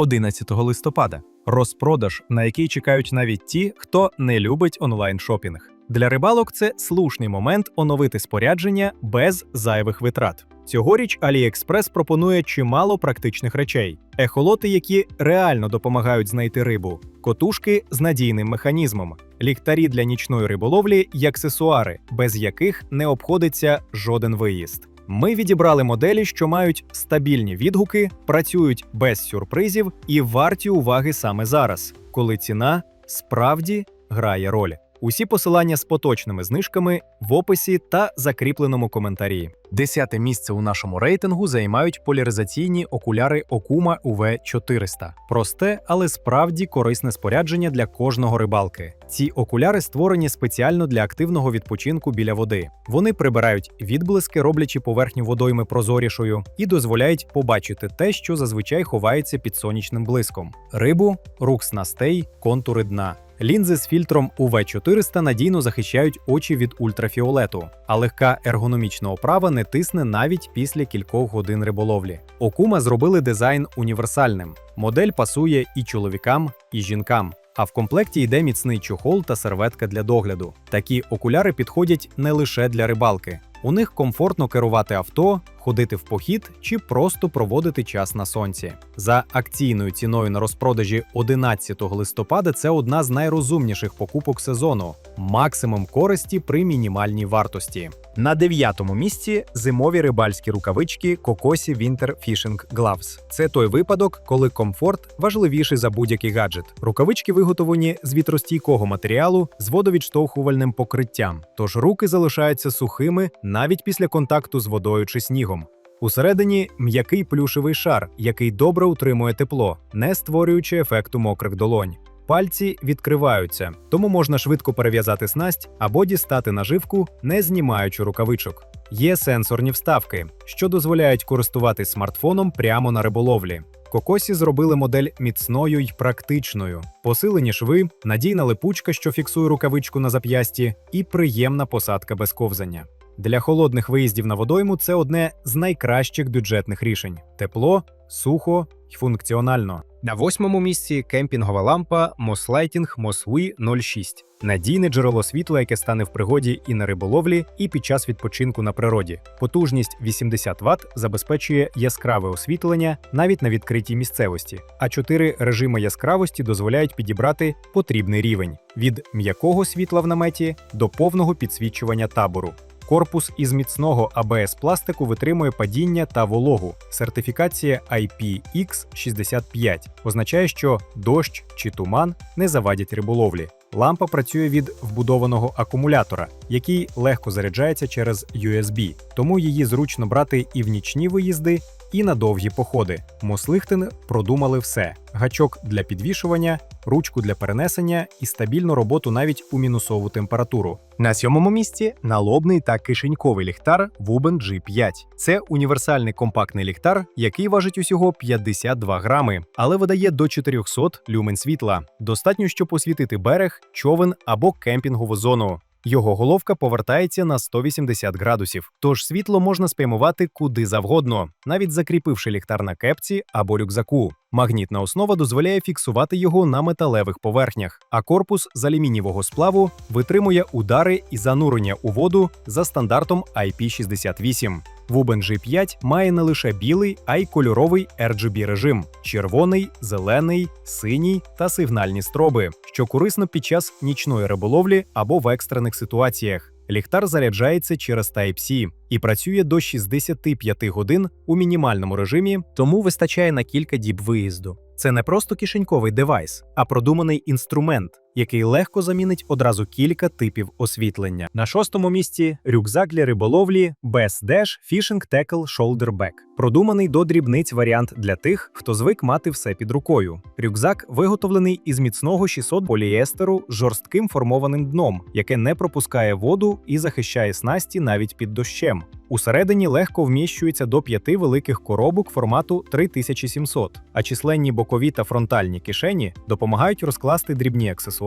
11 листопада. Розпродаж, на який чекають навіть ті, хто не любить онлайн-шопінг. Для рибалок це слушний момент оновити спорядження без зайвих витрат. Цьогоріч AliExpress пропонує чимало практичних речей: ехолоти, які реально допомагають знайти рибу, котушки з надійним механізмом, ліхтарі для нічної риболовлі й аксесуари, без яких не обходиться жоден виїзд. Ми відібрали моделі, що мають стабільні відгуки, працюють без сюрпризів і варті уваги саме зараз, коли ціна справді грає роль. Усі посилання з поточними знижками в описі та закріпленому коментарі. Десяте місце у нашому рейтингу займають поляризаційні окуляри Okuma UV 400. Просте, але справді корисне спорядження для кожного рибалки. Ці окуляри створені спеціально для активного відпочинку біля води. Вони прибирають відблиски, роблячи поверхню водойми прозорішою, і дозволяють побачити те, що зазвичай ховається під сонячним блиском: рибу, рух снастей, контури дна. Лінзи з фільтром UV400 надійно захищають очі від ультрафіолету, а легка ергономічна оправа не тисне навіть після кількох годин риболовлі. Окума зробили дизайн універсальним. Модель пасує і чоловікам, і жінкам. А в комплекті йде міцний чохол та серветка для догляду. Такі окуляри підходять не лише для рибалки. У них комфортно керувати авто, ходити в похід чи просто проводити час на сонці. За акційною ціною на розпродажі 11 листопада це одна з найрозумніших покупок сезону, максимум користі при мінімальній вартості. На дев'ятому місці зимові рибальські рукавички Кокосі Winter Fishing Gloves. Це той випадок, коли комфорт важливіший за будь-який гаджет. Рукавички виготовлені з вітростійкого матеріалу з водовідштовхувальним покриттям, тож руки залишаються сухими навіть після контакту з водою чи снігом. Усередині м'який плюшевий шар, який добре утримує тепло, не створюючи ефекту мокрих долонь. Пальці відкриваються, тому можна швидко перев'язати снасть або дістати наживку, не знімаючи рукавичок. Є сенсорні вставки, що дозволяють користуватись смартфоном прямо на риболовлі. Кокосі зробили модель міцною й практичною, посилені шви, надійна липучка, що фіксує рукавичку на зап'ясті, і приємна посадка без ковзання. Для холодних виїздів на водойму це одне з найкращих бюджетних рішень: тепло, сухо й функціонально. На восьмому місці кемпінгова лампа Moslighting Moswi 06. Надійне джерело світла, яке стане в пригоді і на риболовлі, і під час відпочинку на природі. Потужність 80 Вт забезпечує яскраве освітлення навіть на відкритій місцевості, а чотири режими яскравості дозволяють підібрати потрібний рівень від м'якого світла в наметі до повного підсвічування табору. Корпус із міцного АБС пластику витримує падіння та вологу. Сертифікація IPX65 означає, що дощ чи туман не завадять риболовлі. Лампа працює від вбудованого акумулятора, який легко заряджається через USB, тому її зручно брати і в нічні виїзди, і на довгі походи. Мослихтин продумали все: гачок для підвішування, ручку для перенесення і стабільну роботу навіть у мінусову температуру. На сьомому місці налобний та кишеньковий ліхтар Wuben G5. Це універсальний компактний ліхтар, який важить усього 52 грами, але видає до 400 люмен світла. Достатньо, щоб освітити берег, човен або кемпінгову зону. Його головка повертається на 180 градусів, тож світло можна спрямувати куди завгодно, навіть закріпивши ліхтар на кепці або рюкзаку. Магнітна основа дозволяє фіксувати його на металевих поверхнях, а корпус з алюмінієвого сплаву витримує удари і занурення у воду за стандартом IP68. Wuben G5 має не лише білий, а й кольоровий RGB режим: червоний, зелений, синій та сигнальні строби, що корисно під час нічної риболовлі або в екстрених ситуаціях. Ліхтар заряджається через Type-C і працює до 65 годин у мінімальному режимі, тому вистачає на кілька діб виїзду. Це не просто кишеньковий девайс, а продуманий інструмент, який легко замінить одразу кілька типів освітлення. На шостому місці рюкзак для риболовлі Best Dash Fishing Tackle Shoulder Bag. Продуманий до дрібниць варіант для тих, хто звик мати все під рукою. Рюкзак виготовлений із міцного 600 поліестеру з жорстким формованим дном, яке не пропускає воду і захищає снасті навіть під дощем. Усередині легко вміщується до п'яти великих коробок формату 3700, а численні бокові та фронтальні кишені допомагають розкласти дрібні аксесуари,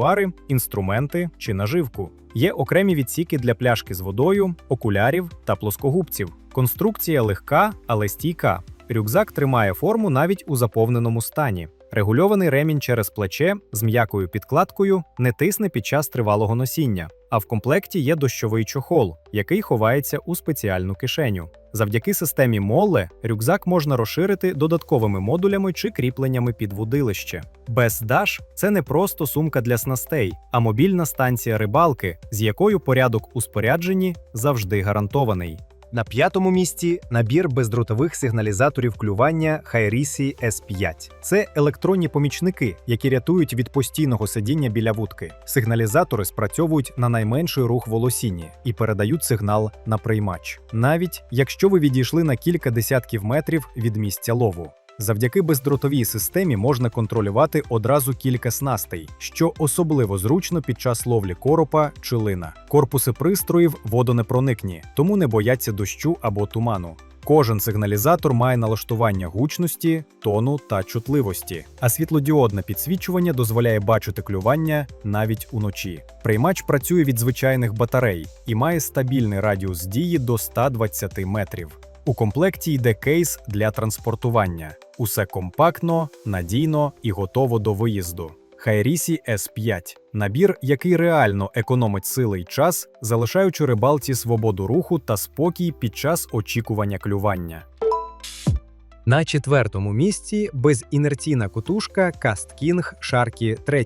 інструменти чи наживку. Є окремі відсіки для пляшки з водою, окулярів та плоскогубців. Конструкція легка, але стійка. Рюкзак тримає форму навіть у заповненому стані. Регульований ремінь через плече з м'якою підкладкою не тисне під час тривалого носіння, а в комплекті є дощовий чохол, який ховається у спеціальну кишеню. Завдяки системі Молле рюкзак можна розширити додатковими модулями чи кріпленнями під вудилище. Без Dash – це не просто сумка для снастей, а мобільна станція рибалки, з якою порядок у спорядженні завжди гарантований. На п'ятому місці набір бездротових сигналізаторів клювання Хайрісі S5. Це електронні помічники, які рятують від постійного сидіння біля вудки. Сигналізатори спрацьовують на найменший рух волосіння і передають сигнал на приймач, навіть якщо ви відійшли на кілька десятків метрів від місця лову. Завдяки бездротовій системі можна контролювати одразу кілька снастей, що особливо зручно під час ловлі коропа чи лина. Корпуси пристроїв водонепроникні, тому не бояться дощу або туману. Кожен сигналізатор має налаштування гучності, тону та чутливості, а світлодіодне підсвічування дозволяє бачити клювання навіть уночі. Приймач працює від звичайних батарей і має стабільний радіус дії до 120 метрів. У комплекті йде кейс для транспортування. Усе компактно, надійно і готово до виїзду. Хайрісі S5 набір, який реально економить сили й час, залишаючи рибалці свободу руху та спокій під час очікування клювання. На четвертому місці безінерційна кутушка Cast King Sharky 3.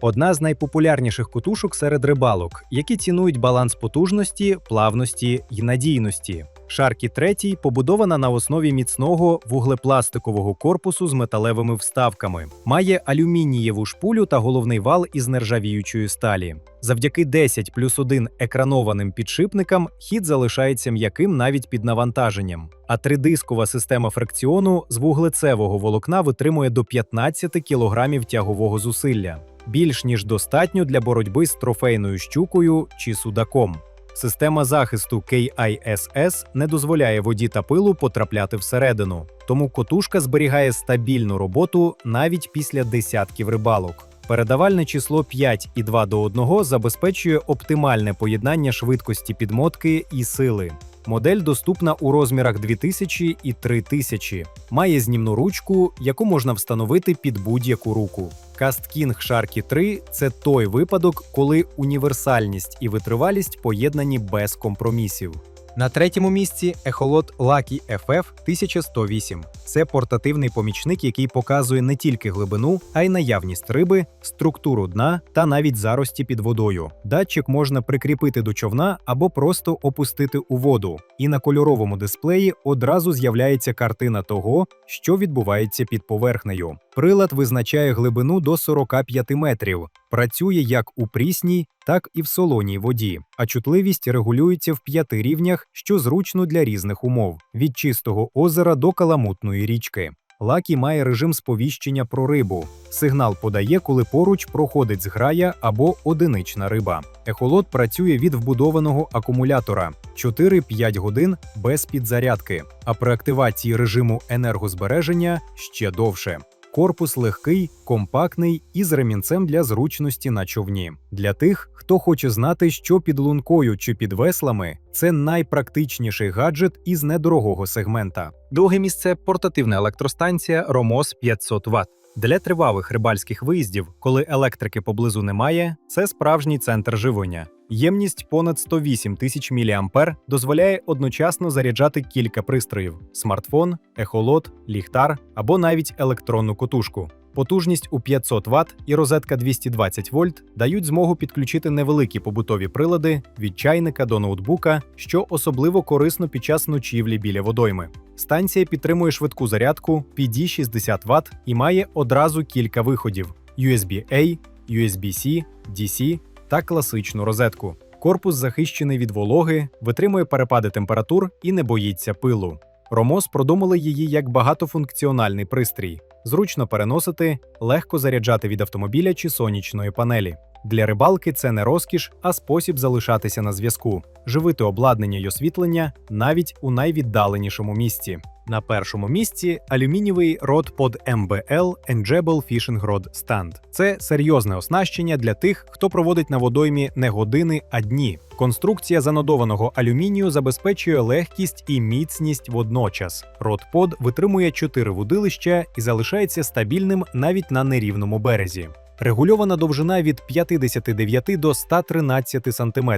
Одна з найпопулярніших кутушок серед рибалок, які цінують баланс потужності, плавності й надійності. Шаркі 3 побудована на основі міцного вуглепластикового корпусу з металевими вставками, має алюмінієву шпулю та головний вал із нержавіючої сталі. Завдяки 10 плюс 1 екранованим підшипникам хід залишається м'яким навіть під навантаженням. А тридискова система фрикціону з вуглецевого волокна витримує до 15 кг тягового зусилля, більш ніж достатньо для боротьби з трофейною щукою чи судаком. Система захисту KISS не дозволяє воді та пилу потрапляти всередину, тому котушка зберігає стабільну роботу навіть після десятків рибалок. Передавальне число 5 і 2 до 1 забезпечує оптимальне поєднання швидкості підмотки і сили. Модель доступна у розмірах 2000 і 3000. Має знімну ручку, яку можна встановити під будь-яку руку. King Sharky 3 це той випадок, коли універсальність і витривалість поєднані без компромісів. На третьому місці ехолот Lucky FF 1108. Це портативний помічник, який показує не тільки глибину, а й наявність риби, структуру дна та навіть зарості під водою. Датчик можна прикріпити до човна або просто опустити у воду. І на кольоровому дисплеї одразу з'являється картина того, що відбувається під поверхнею. Прилад визначає глибину до 45 метрів, працює як у прісній, так і в солоній воді, а чутливість регулюється в п'яти рівнях, що зручно для різних умов: від чистого озера до каламутної річки. Лакі має режим сповіщення про рибу. Сигнал подає, коли поруч проходить зграя або одинична риба. Ехолот працює від вбудованого акумулятора 4-5 годин без підзарядки, а при активації режиму енергозбереження ще довше. Корпус легкий, компактний і з ремінцем для зручності на човні. Для тих, хто хоче знати, що під лункою чи під веслами, це найпрактичніший гаджет із недорогого сегмента. Друге місце портативна електростанція Romos 500 Вт. Для тривалих рибальських виїздів, коли електрики поблизу немає, це справжній центр живлення. Ємність понад 108 тисяч мА дозволяє одночасно заряджати кілька пристроїв: смартфон, ехолот, ліхтар або навіть електронну котушку. Потужність у 500 Вт і розетка 220 вольт дають змогу підключити невеликі побутові прилади від чайника до ноутбука, що особливо корисно під час ночівлі біля водойми. Станція підтримує швидку зарядку PD 60 Вт і має одразу кілька виходів: USB-A, USB-C, DC та класичну розетку. Корпус захищений від вологи, витримує перепади температур і не боїться пилу. Ромос продумали її як багатофункціональний пристрій, зручно переносити, легко заряджати від автомобіля чи сонячної панелі. Для рибалки це не розкіш, а спосіб залишатися на зв'язку, живити обладнання й освітлення навіть у найвіддаленішому місці. На першому місці алюмінієвий род под MBL Enjable Fishing Rod Stand. Це серйозне оснащення для тих, хто проводить на водоймі не години, а дні. Конструкція занодованого алюмінію забезпечує легкість і міцність водночас. Род-под витримує 4 вудилища і залишається стабільним навіть на нерівному березі. Регульована довжина від 59 до 113 см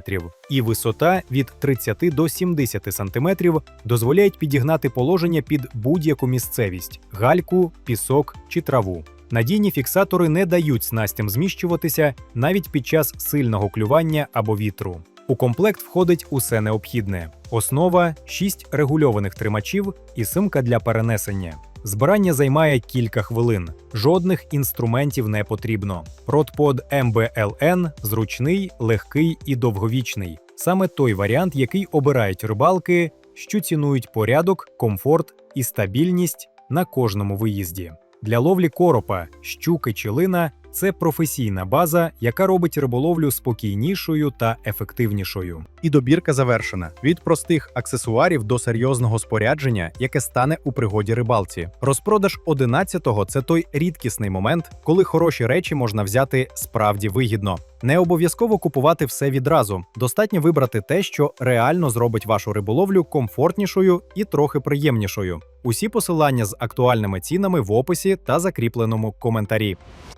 і висота від 30 до 70 см дозволяють підігнати положення під будь-яку місцевість гальку, пісок чи траву. Надійні фіксатори не дають снастям зміщуватися навіть під час сильного клювання або вітру. У комплект входить усе необхідне: основа, 6 регульованих тримачів і симка для перенесення. Збирання займає кілька хвилин. Жодних інструментів не потрібно. Ротпод MBLN зручний, легкий і довговічний. Саме той варіант, який обирають рибалки, що цінують порядок, комфорт і стабільність на кожному виїзді. Для ловлі коропа, щуки чи лина це професійна база, яка робить риболовлю спокійнішою та ефективнішою. І добірка завершена від простих аксесуарів до серйозного спорядження, яке стане у пригоді рибалці. Розпродаж 11-го – це той рідкісний момент, коли хороші речі можна взяти справді вигідно. Не обов'язково купувати все відразу. Достатньо вибрати те, що реально зробить вашу риболовлю комфортнішою і трохи приємнішою. Усі посилання з актуальними цінами в описі та закріпленому коментарі.